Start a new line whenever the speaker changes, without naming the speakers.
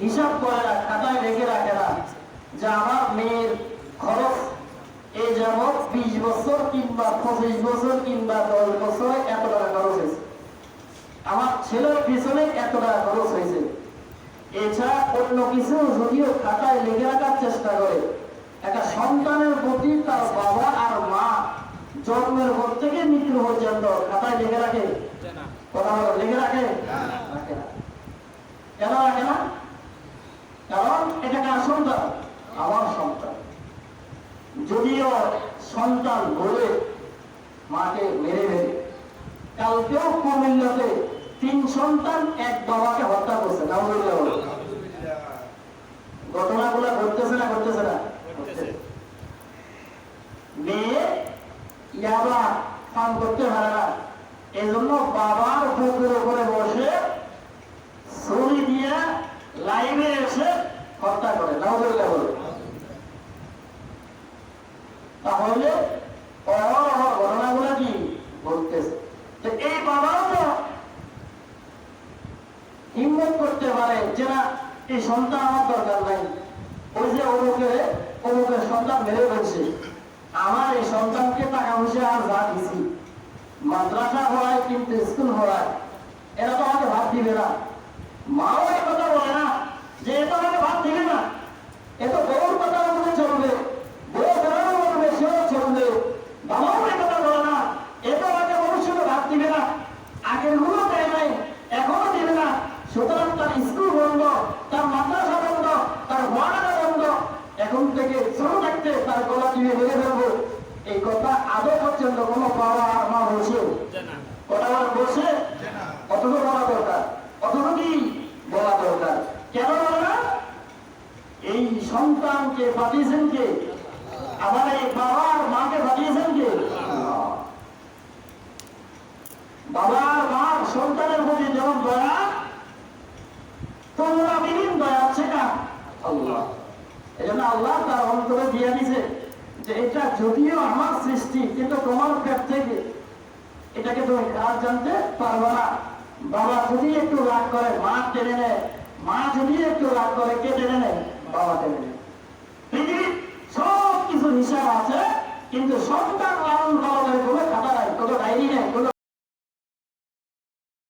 হিসাব করে খাতায় রেখে রাখে না। যে আমার মেয়ের খরচ। এই যেমন বিশ বছর কিংবা পঁচিশ বছর কিংবা দশ বছরে এত টাকা খরচ হয়েছে। আমার ছেলের পিছনে এত টাকা খরচ হয়েছে। এছাড়া অন্য কিছু যদিও খাতায় লিখে রাখার চেষ্টা করে। একটা সন্তানের প্রতি তার বাবা আর মা জন্মের পর থেকে মৃত্যু পর্যন্ত খাতায় লিখে রাখে। কথা লিখে রাখে? রাখে না। কেন রাখে না? এটা কার সন্তান? আমার সন্তান। যদিও সন্তান বলে মাকে মেরে মেরে কালকেও কুমিল্লাতে তিন সন্তান এক বাবাকে হত্যা করছে। বলে ঘটনাগুলো ঘটতেছে না ঘটতেছে না? মেয়ে ইয়াবা পান করতে পারে না। এই জন্য বাবার বুকের উপরে করে তাহলে অহরহ ঘটনাগুলো কি ঘটতেছে এই বাবাও হিম্মত করতে পারে যে না, এই সন্তান আমার দরকার নাই। ওই যে অমুকে অমুকের সন্তান মেরে ফেলছে। আমার এই সন্তানকে টাকা পয়সা আর যা দিছি, মাদ্রাসা হওয়ায় কিন্তু স্কুল হওয়ায় এরা তো আমাকে ভাত দিবে না। মাও এই কথা বলে না যে এ তো আমাকে ভাত দিবে না এ তো বউর কথা আমাকে চলবে বউ বেড়ানো বলবে সেও চলবে বাবাও এই কথা বলে না এ তো আমাকে ভবিষ্যতে ভাত দিবে না আগেরগুলো দেয় নাই এখনও দিবে না। সুতরাং তার স্কুল বন্ধ, তার মাদ্রাসা বন্ধ, তার ওয়ানাটা বন্ধ। এখন থেকে ছোট থাকতে তার গলা টিপে মেরে ফেলব। এই কথা আদৌ পর্যন্ত কোনো বাবা মা বসে। কথা বলা বসে? অথচ বলা দরকার। অথচ বলা দরকার। কেন বলে এই সন্তানকে পাঠিয়েছেন কে আমার এই বাবার মাকে পাঠিয়েছেন কে আল্লাহ। বাবার মার সন্তানের প্রতি যেমন দয়া তোমরা বিহীন দয়া আছে না? আল্লাহ। এই জন্য আল্লাহ তার অন্তরে দিয়ে দিছে যে এটা যদিও আমার সৃষ্টি কিন্তু তোমার পেট থেকে এটাকে তুমি কাজ জানতে পারবে না। বাবা যদি একটু রাগ করে মা টেনে নেয়। মা যদি একটু রাগ করে কে টেনে নেয়? বাবা টেনে নেয়। পৃথিবীর সব কিছু হিসাব আছে কিন্তু সব